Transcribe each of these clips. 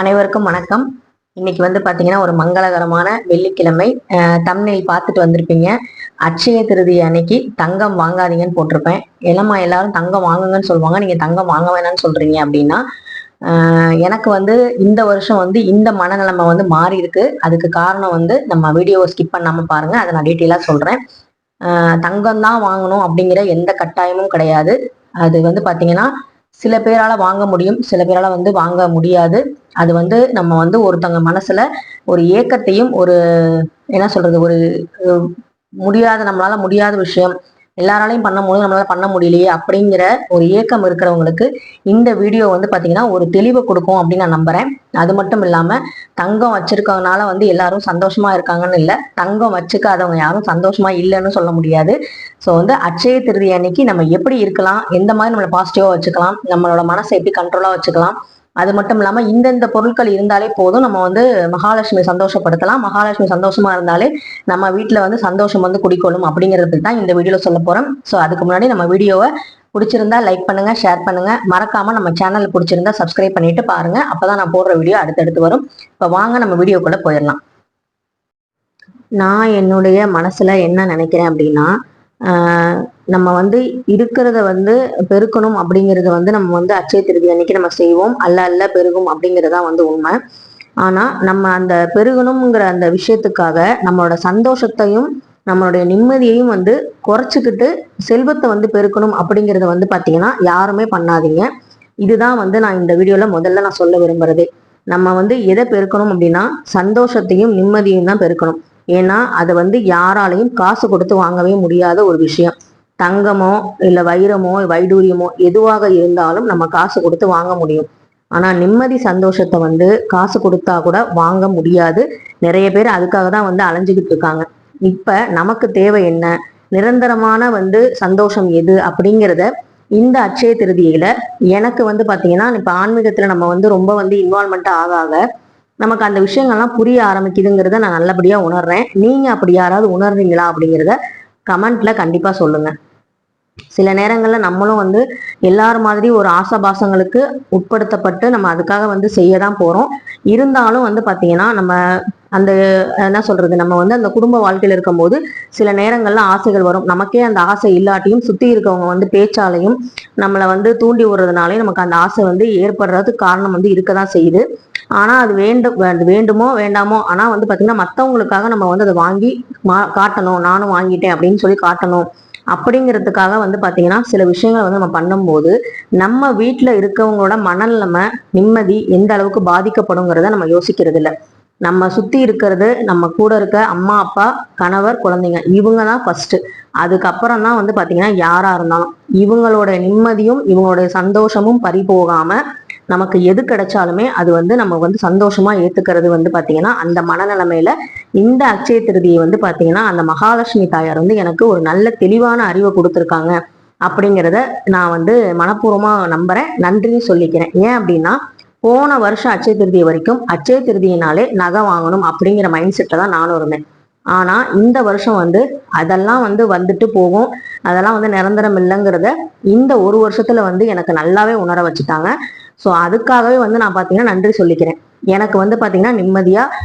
அனைவருக்கும் வணக்கம். இன்னைக்கு வந்து பாத்தீங்கன்னா ஒரு மங்களகரமான வெள்ளிக்கிழமை. தமிழில் பார்த்துட்டு வந்திருப்பீங்க. அட்சய திருதி அன்னைக்கு தங்கம் வாங்காதீங்கன்னு போட்டிருப்பேன். என்னம்மா எல்லாரும் தங்கம் வாங்குங்கன்னு சொல்லுவாங்க. நீங்க தங்கம் வாங்க வேணாம்னு சொல்றீங்க அப்படின்னா எனக்கு வந்து இந்த வருஷம் வந்து இந்த மனநிலைமை வந்து மாறி இருக்கு. அதுக்கு காரணம் வந்து நம்ம வீடியோவை ஸ்கிப் பண்ணாம பாருங்க. அதை நான் டீட்டெயிலாக சொல்றேன். தங்கம் தான் வாங்கணும் அப்படிங்கிற எந்த கட்டாயமும் கிடையாது. அது வந்து பாத்தீங்கன்னா சில பேரால வாங்க முடியும் சில பேரால வந்து வாங்க முடியாது. அது வந்து நம்ம வந்து ஒருத்தவங்க மனசுல ஒரு ஏக்கத்தையும் ஒரு என்ன சொல்றது ஒரு முடியாத நம்மளால முடியாத விஷயம். எல்லாராலையும் பண்ண முடியும் நம்மளால பண்ண முடியலையே அப்படிங்கிற ஒரு ஏக்கம் இருக்கிறவங்களுக்கு இந்த வீடியோ வந்து பாத்தீங்கன்னா ஒரு தெளிவை கொடுக்கும் அப்படின்னு நான் நம்புறேன். அது மட்டும் இல்லாம தங்கம் வச்சிருக்கவனால வந்து எல்லாரும் சந்தோஷமா இருக்காங்கன்னு இல்லை தங்கம் வச்சுக்காதவங்க யாரும் சந்தோஷமா இல்லைன்னு சொல்ல முடியாது. ஸோ வந்து அச்சய திருதி அன்னைக்கு நம்ம எப்படி இருக்கலாம் எந்த மாதிரி நம்மளை பாசிட்டிவா வச்சுக்கலாம் நம்மளோட மனசை எப்படி கண்ட்ரோலா வச்சுக்கலாம் அது மட்டும் இல்லாம இந்தந்த பொருட்கள் இருந்தாலே போதும். நம்ம வந்து மகாலட்சுமி சந்தோஷப்படுத்தலாம். மகாலட்சுமி சந்தோஷமா இருந்தாலே நம்ம வீட்டுல வந்து சந்தோஷம் வந்து குடிக்கொள்ளும் அப்படிங்கறது தான் இந்த வீடியோல சொல்ல போறோம். ஸோ அதுக்கு முன்னாடி நம்ம வீடியோவை பிடிச்சிருந்தா லைக் பண்ணுங்க ஷேர் பண்ணுங்க. மறக்காம நம்ம சேனல் பிடிச்சிருந்தா சப்ஸ்கிரைப் பண்ணிட்டு பாருங்க. அப்பதான் நான் போடுற வீடியோ அடுத்தடுத்து வரும். இப்போ வாங்க நம்ம வீடியோக்குள்ள போயிடலாம். நான் என்னுடைய மனசுல என்ன நினைக்கிறேன் அப்படின்னா நம்ம வந்து இருக்கிறத வந்து பெருக்கணும் அப்படிங்கறத வந்து நம்ம வந்து அச்சய திருதி அன்னைக்கு நம்ம செய்வோம். அல்ல அல்ல பெருகும் அப்படிங்கறதா வந்து உண்மை. ஆனா நம்ம அந்த பெருகணுங்கிற அந்த விஷயத்துக்காக நம்மளோட சந்தோஷத்தையும் நம்மளுடைய நிம்மதியையும் வந்து குறைச்சிக்கிட்டு செல்வத்தை வந்து பெருக்கணும் அப்படிங்கறத வந்து பாத்தீங்கன்னா யாருமே பண்ணாதீங்க. இதுதான் வந்து நான் இந்த வீடியோல முதல்ல நான் சொல்ல விரும்புறதே. நம்ம வந்து எதை பெருக்கணும் அப்படின்னா சந்தோஷத்தையும் நிம்மதியும் தான் பெருக்கணும். ஏன்னா அதை வந்து யாராலையும் காசு கொடுத்து வாங்கவே முடியாத ஒரு விஷயம். தங்கமோ இல்ல வைரமோ வைடூரியமோ எதுவாக இருந்தாலும் நம்ம காசு கொடுத்து வாங்க முடியும். ஆனா நிம்மதி சந்தோஷத்தை வந்து காசு கொடுத்தா கூட வாங்க முடியாது. நிறைய பேர் அதுக்காக தான் வந்து அலைஞ்சுக்கிட்டு இருக்காங்க. இப்ப நமக்கு தேவை என்ன? நிரந்தரமான வந்து சந்தோஷம் எது அப்படிங்கிறத இந்த அச்சய திருதியில எனக்கு வந்து பாத்தீங்கன்னா இப்ப ஆன்மீகத்துல நம்ம வந்து ரொம்ப வந்து இன்வால்மெண்ட் ஆக ஆக நமக்கு அந்த விஷயங்கள்லாம் புரிய ஆரம்பிக்குதுங்கிறத நான் நல்லபடியா உணர்றேன். நீங்க அப்படி யாராவது உணர்றீங்களா அப்படிங்கிறத கமெண்ட்ல கண்டிப்பா சொல்லுங்க. சில நேரங்கள்ல நம்மளும் வந்து எல்லார் மாதிரி ஒரு ஆசாபாசங்களுக்கு உட்படுத்தப்பட்டு நம்ம அதுக்காக வந்து செய்ய தான் போறோம். இருந்தாலும் வந்து பாத்தீங்கன்னா நம்ம அந்த என்ன சொல்றது நம்ம வந்து அந்த குடும்ப வாழ்க்கையில இருக்கும்போது சில நேரங்கள்ல ஆசைகள் வரும். நமக்கே அந்த ஆசை இல்லாட்டியும் சுத்தி இருக்கவங்க வந்து பேச்சாலையும் நம்மளை வந்து தூண்டி விடுறதுனாலையும் நமக்கு அந்த ஆசை வந்து ஏற்படுறதுக்கு காரணம் வந்து இருக்கதான் செய்யுது. ஆனா அது வேண்டும் வேண்டுமோ வேண்டாமோ ஆனா வந்து பாத்தீங்கன்னா மத்தவங்களுக்காக நம்ம வந்து அதை வாங்கி மா- காட்டணும். நானும் வாங்கிட்டேன் அப்படின்னு சொல்லி காட்டணும். அப்படிங்கிறதுக்காக வந்து பார்த்தீங்கன்னா சில விஷயங்களை வந்து நம்ம பண்ணும்போது நம்ம வீட்டில் இருக்கவங்களோட மனநிலைமை நிம்மதி எந்த அளவுக்கு பாதிக்கப்படுங்கிறத நம்ம யோசிக்கிறது இல்லை நம்ம சுத்தி இருக்கிறது நம்ம கூட இருக்க அம்மா அப்பா கணவர் குழந்தைங்க இவங்க தான் ஃபர்ஸ்ட் அதுக்கப்புறம் தான் வந்து பாத்தீங்கன்னா யாரா இருந்தாலும் இவங்களோட நிம்மதியும் இவங்களுடைய சந்தோஷமும் பறி போகாம நமக்கு எது கிடைச்சாலுமே அது வந்து நம்ம வந்து சந்தோஷமா ஏத்துக்கிறது வந்து பாத்தீங்கன்னா அந்த மனநிலைமையில இந்த அச்சய திருதியை வந்து பாத்தீங்கன்னா அந்த மகாலட்சுமி தாயார் வந்து எனக்கு ஒரு நல்ல தெளிவான அறிவை கொடுத்துருக்காங்க அப்படிங்கிறத நான் வந்து மனப்பூர்வமா நம்புறேன். நன்றியும் சொல்லிக்கிறேன். ஏன் அப்படின்னா போன வருஷம் அச்சய திருதி வரைக்கும் அச்சய திருதியினாலே நகை வாங்கணும் அப்படிங்கிற மைண்ட் செட்டில் தான் நானும் இருந்தேன். ஆனால் இந்த வருஷம் வந்து அதெல்லாம் வந்து வந்துட்டு போகும். அதெல்லாம் வந்து நிரந்தரம் இல்லைங்கிறத இந்த ஒரு வருஷத்துல வந்து எனக்கு நல்லாவே உணர வச்சுட்டாங்க. ஸோ அதுக்காகவே வந்து நான் பார்த்தீங்கன்னா நன்றி சொல்லிக்கிறேன். எனக்கு வந்து பார்த்தீங்கன்னா நிம்மதியாக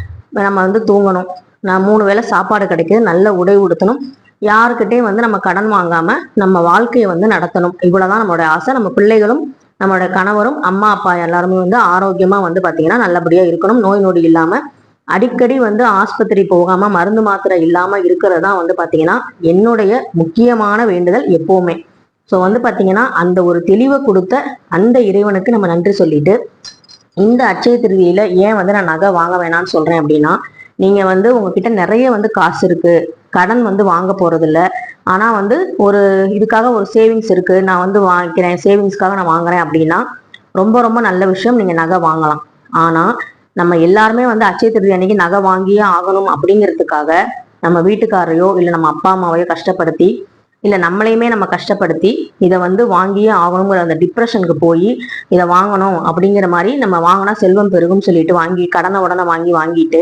நம்ம வந்து தூங்கணும். நான் மூணு வேளை சாப்பாடு கிடைக்குது நல்ல உடை உடுத்தணும். யாருக்கிட்டையும் வந்து நம்ம கடன் வாங்காமல் நம்ம வாழ்க்கையை வந்து நடத்தணும். இவ்வளோதான் நம்மளோட ஆசை. நம்ம பிள்ளைகளும் நம்மளோட கணவரும் அம்மா அப்பா எல்லாருமே வந்து ஆரோக்கியமாக வந்து பார்த்தீங்கன்னா நல்லபடியாக இருக்கணும். நோய் நொடி இல்லாமல் அடிக்கடி வந்து ஆஸ்பத்திரி போகாமல் மருந்து மாத்திரை இல்லாமல் இருக்கிறது தான் வந்து பார்த்தீங்கன்னா என்னுடைய முக்கியமான வேண்டுதல் எப்போவுமே. ஸோ வந்து பார்த்தீங்கன்னா அந்த ஒரு தெளிவை கொடுத்த அந்த இறைவனுக்கு நம்ம நன்றி சொல்லிட்டு இந்த அச்சய திருதியில ஏன் வந்து நான் நகை வாங்க வேணாம்னு சொல்றேன் அப்படின்னா நீங்க வந்து உங்ககிட்ட நிறைய வந்து காசு இருக்கு. கடன் வந்து வாங்க போகிறதில்ல ஆனால் ஆனா வந்து ஒரு இதுக்காக ஒரு சேவிங்ஸ் இருக்கு. நான் வந்து வாங்கிக்கிறேன். சேவிங்ஸ்க்காக நான் வாங்குறேன் அப்படின்னா ரொம்ப ரொம்ப நல்ல விஷயம். நீங்க நகை வாங்கலாம். ஆனா நம்ம எல்லாருமே வந்து அச்சய திருதி அன்னைக்கு நகை வாங்கியே ஆகணும் அப்படிங்கிறதுக்காக நம்ம வீட்டுக்காரரையோ இல்லை நம்ம அப்பா அம்மாவையோ கஷ்டப்படுத்தி இல்லை நம்மளையுமே நம்ம கஷ்டப்படுத்தி இதை வந்து வாங்கியே ஆகணுங்கிற அந்த டிப்ரெஷனுக்கு போய் இதை வாங்கணும் அப்படிங்கிற மாதிரி நம்ம வாங்கினா செல்வம் பெருகும் சொல்லிட்டு வாங்கி கடனை உடனே வாங்கி வாங்கிட்டு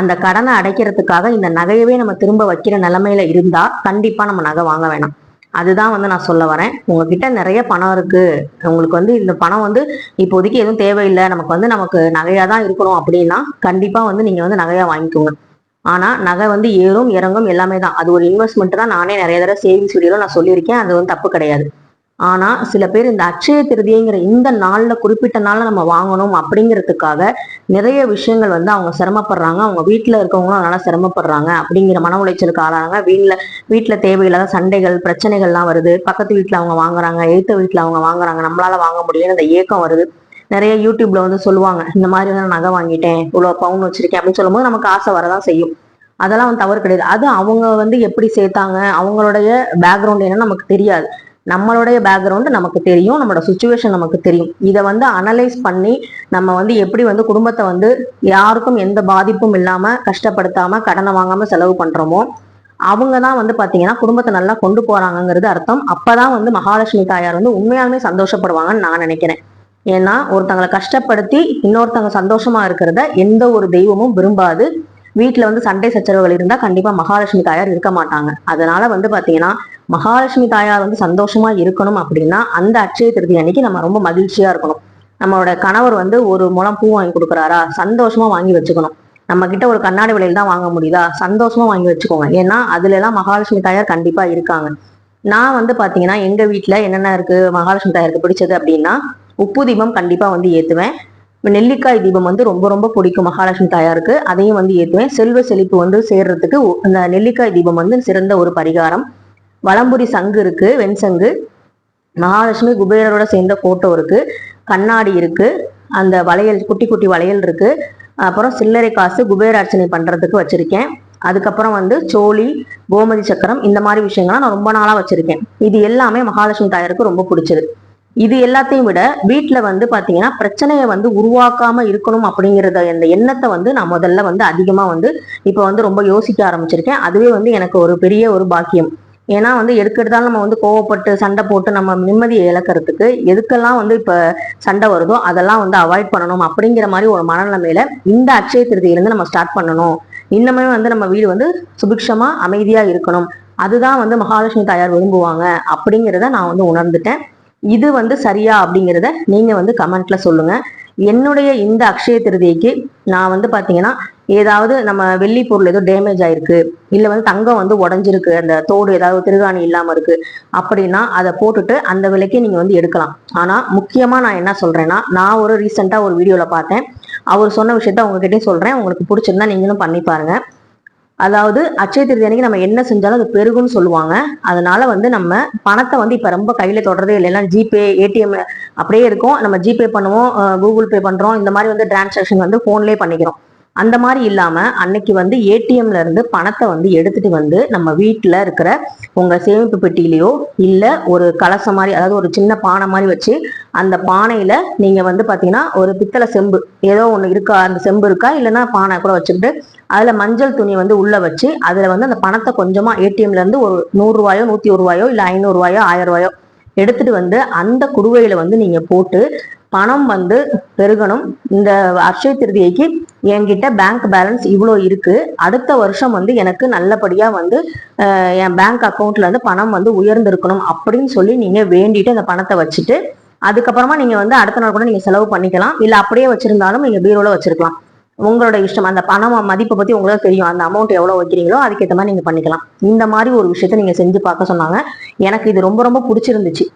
அந்த கடனை அடைக்கிறதுக்காக இந்த நகையவே நம்ம திரும்ப வைக்கிற நிலைமையில இருந்தா கண்டிப்பா நம்ம நகை வாங்க வேணாம். அதுதான் வந்து நான் சொல்ல வரேன். உங்ககிட்ட நிறைய பணம் இருக்கு. உங்களுக்கு வந்து இந்த பணம் வந்து இப்போதைக்கு எதுவும் தேவையில்லை. நமக்கு வந்து நமக்கு நகையா தான் இருக்கணும் அப்படின்னா கண்டிப்பா வந்து நீங்க வந்து நகையா வாங்கிக்கோங்க. ஆனா நகை வந்து ஏறும் இறங்கும் எல்லாமே தான். அது ஒரு இன்வெஸ்ட்மெண்ட் தான். நானே நிறைய தடவை சேவிங்ஸ் வீடியோல நான் சொல்லியிருக்கேன். அது வந்து தப்பு கிடையாது. ஆனா சில பேர் இந்த அட்சய திருதிங்கிற இந்த நாள்ல குறிப்பிட்ட நாள்ல நம்ம வாங்கணும் அப்படிங்கிறதுக்காக நிறைய விஷயங்கள் வந்து அவங்க சிரமப்படுறாங்க. அவங்க வீட்டுல இருக்கவங்களும் அதனால சிரமப்படுறாங்க. அப்படிங்கிற மன உளைச்சலுக்கு ஆளாங்க வீட்டுல வீட்டுல தேவையில்லாத சண்டைகள் பிரச்சனைகள்லாம் வருது. பக்கத்து வீட்டுல அவங்க வாங்குறாங்க எழுத்த வீட்டுல அவங்க வாங்குறாங்க. நம்மளால வாங்க முடியும்னு அந்த ஏக்கம் வருது. நிறைய யூடியூப்ல வந்து சொல்லுவாங்க இந்த மாதிரி வந்து நான் நகை வாங்கிட்டேன் இவ்வளவு பவுன் வச்சிருக்கேன் அப்படின்னு சொல்லும்போது நமக்கு ஆசை வரதான் செய்யும். அதெல்லாம் வந்து தவறு கிடையாது. அது அவங்க வந்து எப்படி சேர்த்தாங்க அவங்களுடைய பேக்ரவுண்ட் என்னன்னு நமக்கு தெரியாது. நம்மளுடைய பேக்ரவுண்டு நமக்கு தெரியும் நம்மளோட சுச்சுவேஷன் நமக்கு தெரியும். இதை வந்து அனலைஸ் பண்ணி நம்ம வந்து எப்படி வந்து குடும்பத்தை வந்து யாருக்கும் எந்த பாதிப்பும் இல்லாமல் கஷ்டப்படுத்தாமல் கடனை வாங்காமல் செலவு பண்ணுறோமோ அவங்க தான் வந்து பார்த்தீங்கன்னா குடும்பத்தை நல்லா கொண்டு போகிறாங்கங்கிறது அர்த்தம். அப்போ தான் வந்து மகாலட்சுமி தாயார் வந்து உண்மையாலுமே சந்தோஷப்படுவாங்கன்னு நான் நினைக்கிறேன். ஏன்னா ஒருத்தங்களை கஷ்டப்படுத்தி இன்னொருத்தவங்க சந்தோஷமா இருக்கிறத எந்த ஒரு தெய்வமும் விரும்பாது. வீட்டுல வந்து சண்டை சச்சரவுகள் இருந்தா கண்டிப்பா மகாலட்சுமி தாயார் இருக்க மாட்டாங்க. அதனால வந்து பாத்தீங்கன்னா மகாலட்சுமி தாயார் வந்து சந்தோஷமா இருக்கணும் அப்படின்னா அந்த அட்சய திருதி அன்னைக்கு நம்ம ரொம்ப மகிழ்ச்சியா இருக்கணும். நம்மளோட கணவர் வந்து ஒரு முளம் பூ வாங்கி கொடுக்குறாரா? சந்தோஷமா வாங்கி வச்சுக்கணும். நம்ம கிட்ட ஒரு கண்ணாடி விலையில தான் வாங்க முடியுதா? சந்தோஷமா வாங்கி வச்சுக்கோங்க. ஏன்னா அதுல எல்லாம் மகாலட்சுமி தாயார் கண்டிப்பா இருக்காங்க. நான் வந்து பாத்தீங்கன்னா எங்க வீட்டுல என்னென்ன இருக்கு? மகாலட்சுமி தாயாருக்கு பிடிச்சது அப்படின்னா உப்பு தீபம் கண்டிப்பாக வந்து ஏற்றுவேன் நெல்லிக்காய் தீபம் வந்து ரொம்ப ரொம்ப பிடிக்கும். மகாலட்சுமி தாயாருக்கு. அதையும் வந்து ஏற்றுவேன் செல்வ செழிப்பு வந்து சேர்றதுக்கு இந்த நெல்லிக்காய் தீபம் வந்து சிறந்த ஒரு பரிகாரம். வலம்புரி சங்கு இருக்கு வெண்சங்கு. மகாலட்சுமி குபேரரோட சேர்ந்த போட்டோ இருக்கு. கண்ணாடி இருக்கு. அந்த வளையல் குட்டி குட்டி வளையல் இருக்கு. அப்புறம் சில்லறை காசு குபேர அர்ச்சனை பண்றதுக்கு வச்சிருக்கேன். அதுக்கப்புறம் வந்து சோழி கோமதி சக்கரம் இந்த மாதிரி விஷயங்கள்லாம் நான் ரொம்ப நாளா வச்சிருக்கேன். இது எல்லாமே மகாலட்சுமி தாயாருக்கு ரொம்ப பிடிச்சது. இது எல்லாத்தையும் விட வீட்டில் வந்து பார்த்தீங்கன்னா பிரச்சனையை வந்து உருவாக்காம இருக்கணும் அப்படிங்கிறத அந்த எண்ணத்தை வந்து நான் முதல்ல வந்து அதிகமாக வந்து இப்போ வந்து ரொம்ப யோசிக்க ஆரம்பிச்சிருக்கேன். அதுவே வந்து எனக்கு ஒரு பெரிய ஒரு பாக்கியம். ஏன்னா வந்து எடுக்கெடுத்தாலும் நம்ம வந்து கோவப்பட்டு சண்டை போட்டு நம்ம நிம்மதியை இழக்கிறதுக்கு எதுக்கெல்லாம் வந்து இப்போ சண்டை வருதோ அதெல்லாம் வந்து அவாய்ட் பண்ணணும் அப்படிங்கிற மாதிரி ஒரு மனநிலைமையில இந்த அட்சய திருதியிலேருந்து நம்ம ஸ்டார்ட் பண்ணணும். இன்னமே வந்து நம்ம வீடு வந்து சுபிக்ஷமாக அமைதியாக இருக்கணும். அதுதான் வந்து மகாலட்சுமி தாயார் விரும்புவாங்க அப்படிங்கிறத நான் வந்து உணர்ந்துட்டேன். இது வந்து சரியா அப்படிங்கிறத நீங்கள் வந்து கமெண்ட்ல சொல்லுங்கள் என்னுடைய இந்த அக்ஷய திருதிக்கு நான் வந்து பார்த்தீங்கன்னா ஏதாவது நம்ம வெள்ளி பொருள் ஏதோ டேமேஜ் ஆயிருக்கு இல்லை வந்து தங்கம் வந்து உடஞ்சிருக்கு அந்த தோடு ஏதாவது திருகாணி இல்லாமல் இருக்கு அப்படின்னா அதை போட்டுட்டு அந்த விலைக்கு நீங்கள் வந்து எடுக்கலாம். ஆனால் முக்கியமாக நான் என்ன சொல்கிறேன்னா நான் ஒரு ரீசெண்டாக ஒரு வீடியோவில் பார்த்தேன். அவர் சொன்ன விஷயத்த உங்ககிட்டயும் சொல்கிறேன் உங்களுக்கு பிடிச்சிருந்தா நீங்களும் பண்ணி பாருங்கள் அதாவது அட்சய திருதி அன்னைக்கு நம்ம என்ன செஞ்சாலும் அது பெருகும்னு சொல்லுவாங்க. அதனால வந்து நம்ம பணத்தை வந்து இப்போ ரொம்ப கையில் தொடர்றதே இல்லை. எல்லாம் ஜிபே ஏடிஎம் அப்படியே இருக்கும். நம்ம ஜிபே பண்ணுவோம் கூகுள் பே பண்ணுறோம் இந்த மாதிரி வந்து டிரான்சாக்ஷன் வந்து ஃபோன்லேயே பண்ணிக்கிறோம். அந்த மாதிரி இல்லாம அன்னைக்கு வந்து ஏடிஎம்ல இருந்து பணத்தை வந்து எடுத்துட்டு வந்து நம்ம வீட்டில் இருக்கிற உங்க சேமிப்பு பெட்டியிலையோ இல்ல ஒரு கலசம் மாதிரி அதாவது ஒரு சின்ன பானை மாதிரி வச்சு அந்த பானையில நீங்க வந்து பாத்தீங்கன்னா ஒரு பித்தளை செம்பு ஏதோ ஒண்ணு இருக்கா? அந்த செம்பு இருக்கா? இல்லைன்னா பானை கூட வச்சுக்கிட்டு அதுல மஞ்சள் துணி வந்து உள்ள வச்சு அதுல வந்து அந்த பணத்தை கொஞ்சமா ஏடிஎம்ல இருந்து ஒரு நூறு ரூபாயோ நூத்தி ஒரு ரூபாயோ இல்ல ஐநூறு ரூபாயோ ஆயிரம் ரூபாயோ எடுத்துட்டு வந்து அந்த குடுவையில வந்து நீங்க போட்டு பணம் வந்து பெருகணும். இந்த அக்ஷய திருதியைக்கு என்கிட்ட பேங்க் பேலன்ஸ் இவ்வளோ இருக்கு. அடுத்த வருஷம் வந்து எனக்கு நல்லபடியா வந்து என் பேங்க் அக்கௌண்ட்ல இருந்து பணம் வந்து உயர்ந்திருக்கணும் அப்படின்னு சொல்லி நீங்க வேண்டிட்டு அந்த பணத்தை வச்சுட்டு அதுக்கப்புறமா நீங்கள் வந்து அடுத்த நாள் கூட நீங்கள் செலவு பண்ணிக்கலாம். இல்லை அப்படியே வச்சுருந்தாலும் நீங்கள் பீரோவில் வச்சுருக்கலாம். உங்களோட இஷ்டம் அந்த பணம் மதிப்பை பற்றி உங்களுக்கு தெரியும். அந்த அமௌண்ட் எவ்வளோ வைக்கிறீங்களோ அதுக்கேற்ற மாதிரி நீங்கள் பண்ணிக்கலாம். இந்த மாதிரி ஒரு விஷயத்த நீங்கள் செஞ்சு பார்க்க சொன்னாங்க. எனக்கு இது ரொம்ப ரொம்ப பிடிச்சிருந்துச்சு.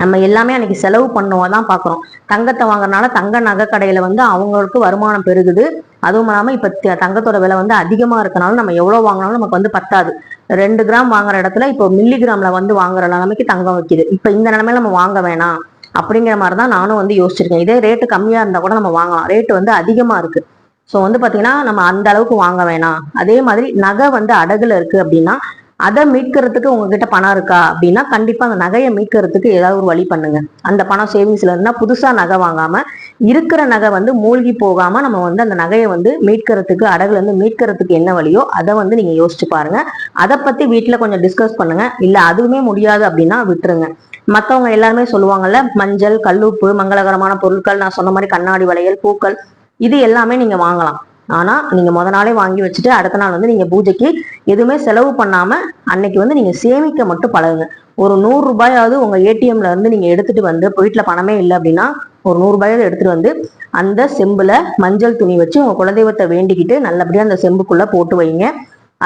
நம்ம எல்லாமே அன்னைக்கு செலவு பண்ணுவோம் தான் பார்க்குறோம். தங்கத்தை வாங்குறதுனால தங்க நகை கடையில் வந்து அவங்களுக்கு வருமானம் பெருகுது. அதுவும் இல்லாமல் இப்போ தங்கத்தோட விலை வந்து அதிகமாக இருக்கனாலும் நம்ம எவ்வளோ வாங்கினாலும் நமக்கு வந்து பத்தாது. ரெண்டு கிராம் வாங்குற இடத்துல இப்போ மில்லி கிராமில் வந்து வாங்குற நிலைமைக்கு தங்கம் வைக்குது. இப்போ இந்த நிலைமையில நம்ம வாங்க வேணாம். அப்படிங்கிற மாதிரி தான் நானும் வந்து யோசிச்சிருக்கேன். இதே ரேட்டு கம்மியாக இருந்தால் கூட நம்ம வாங்கலாம். ரேட்டு வந்து அதிகமாக இருக்கு. ஸோ வந்து பார்த்தீங்கன்னா நம்ம அந்த அளவுக்கு வாங்க வேணாம். அதே மாதிரி நகை வந்து அடகுல இருக்கு அப்படின்னா அதை மீட்கிறதுக்கு உங்ககிட்ட பணம் இருக்கா அப்படின்னா கண்டிப்பா அந்த நகையை மீட்கிறதுக்கு ஏதாவது ஒரு வழி பண்ணுங்க. அந்த பணம் சேவிங்ஸ்ல இருந்தா புதுசா நகை வாங்காம இருக்கிற நகை வந்து மூழ்கி போகாம நம்ம வந்து அந்த நகையை வந்து மீட்கிறதுக்கு அடகுல இருந்து மீட்கிறதுக்கு என்ன வழியோ அதை வந்து நீங்க யோசிச்சு பாருங்க. அதை பத்தி வீட்டுல கொஞ்சம் டிஸ்கஸ் பண்ணுங்க. இல்ல அதுவுமே முடியாது அப்படின்னா விட்டுருங்க. மற்றவங்க எல்லாருமே சொல்லுவாங்கல்ல மஞ்சள் கல்லுப்பு மங்களகரமான பொருட்கள் நான் சொன்ன மாதிரி கண்ணாடி வளையல் பூக்கள் இது எல்லாமே நீங்க வாங்கலாம். ஆனா நீங்க முத நாளே வாங்கி வச்சுட்டு அடுத்த நாள் வந்து நீங்க பூஜைக்கு எதுவுமே செலவு பண்ணாம அன்னைக்கு வந்து நீங்க சேமிக்க மட்டும் பழகுங்க. ஒரு நூறு ரூபாயாவது உங்க ஏடிஎம்ல இருந்து நீங்க எடுத்துட்டு வந்து வீட்டுல பணமே இல்லை அப்படின்னா ஒரு நூறு ரூபாயாவது எடுத்துட்டு வந்து அந்த செம்புல மஞ்சள் துணி வச்சு உங்க குலதெய்வத்தை வேண்டிக்கிட்டு நல்லபடியா அந்த செம்புக்குள்ள போட்டு வைங்க.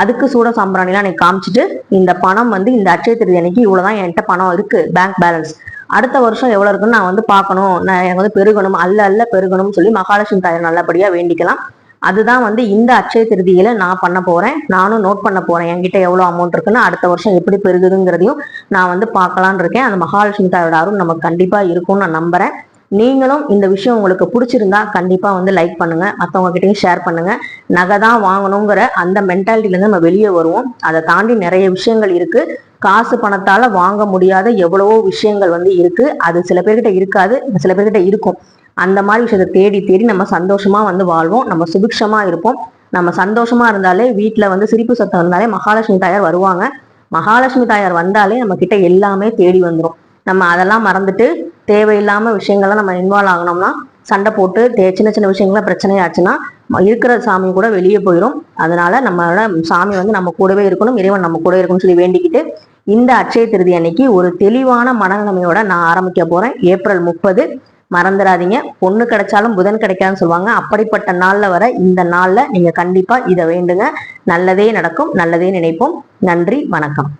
அதுக்கு சூட சாம்பிராணிலாம் எனக்கு காமிச்சிட்டு இந்த பணம் வந்து இந்த அட்சய திருதி அன்னைக்கு இவ்வளவுதான் என்கிட்ட பணம் இருக்கு பேங்க் பேலன்ஸ் அடுத்த வருஷம் எவ்வளவு இருக்குன்னு நான் வந்து பார்க்கணும். நான் எனக்கு வந்து பெருகணும் அல்ல அல்ல பெருகணும்னு சொல்லி மகாலட்சுமி தாயார் நல்லபடியா வேண்டிக்கலாம். அதுதான் வந்து இந்த அட்சய திருதியில நான் பண்ண போறேன். நானும் நோட் பண்ண போறேன். என்கிட்ட எவ்வளவு அமௌண்ட் இருக்குன்னு அடுத்த வருஷம் எப்படி பெருகுதுங்கிறதையும் நான் வந்து பார்க்கலான் இருக்கேன். அந்த மகாலட்சுமி தாயோட அருள் நமக்கு கண்டிப்பா இருக்கும்னு நான் நம்புறேன். நீங்களும் இந்த விஷயம் உங்களுக்கு பிடிச்சிருந்தா கண்டிப்பா வந்து லைக் பண்ணுங்க. மற்றவங்க கிட்டையும் ஷேர் பண்ணுங்க. நகை தான் வாங்கணுங்கிற அந்த மென்டாலிட்டிலேருந்து நம்ம வெளியே வருவோம். அதை தாண்டி நிறைய விஷயங்கள் இருக்கு. காசு பணத்தால வாங்க முடியாத எவ்வளவோ விஷயங்கள் வந்து இருக்கு. அது சில பேர்கிட்ட இருக்காது. சில பேர்கிட்ட இருக்கும். அந்த மாதிரி விஷயத்தை தேடி தேடி நம்ம சந்தோஷமா வந்து வாழ்வோம். நம்ம சுபிக்ஷமா இருப்போம். நம்ம சந்தோஷமா இருந்தாலே வீட்டில் வந்து சிரிப்பு சத்தம் இருந்தாலே மகாலட்சுமி தாயார் வருவாங்க. மகாலட்சுமி தாயார் வந்தாலே நம்ம கிட்ட எல்லாமே தேடி வந்துடும் நம்ம அதெல்லாம் மறந்துட்டு தேவையில்லாமல் விஷயங்கள்லாம் நம்ம இன்வால்வ் ஆகணும்னா சண்டை போட்டு தே- சின்ன சின்ன விஷயங்கள்லாம் பிரச்சனையாச்சுன்னா இருக்கிற சாமி கூட வெளியே போயிடும் அதனால நம்மளோட சாமி வந்து நம்ம கூடவே இருக்கணும் இறைவன் நம்ம கூட இருக்கணும்னு சொல்லி வேண்டிக்கிட்டு இந்த அட்சய திருதி அன்னைக்கு ஒரு தெளிவான மனநிலைமையோட நான் ஆரம்பிக்க போறேன். ஏப்ரல் முப்பது. மறந்துடாதீங்க. பொண்ணு கிடைச்சாலும் புதன் கிடைக்காதுன்னு சொல்லுவாங்க. அப்படிப்பட்ட நாளில் வர இந்த நாளில் நீங்கள் கண்டிப்பாக இதை வேண்டுங்க. நல்லதே நடக்கும் நல்லதே நினைப்போம். நன்றி வணக்கம்.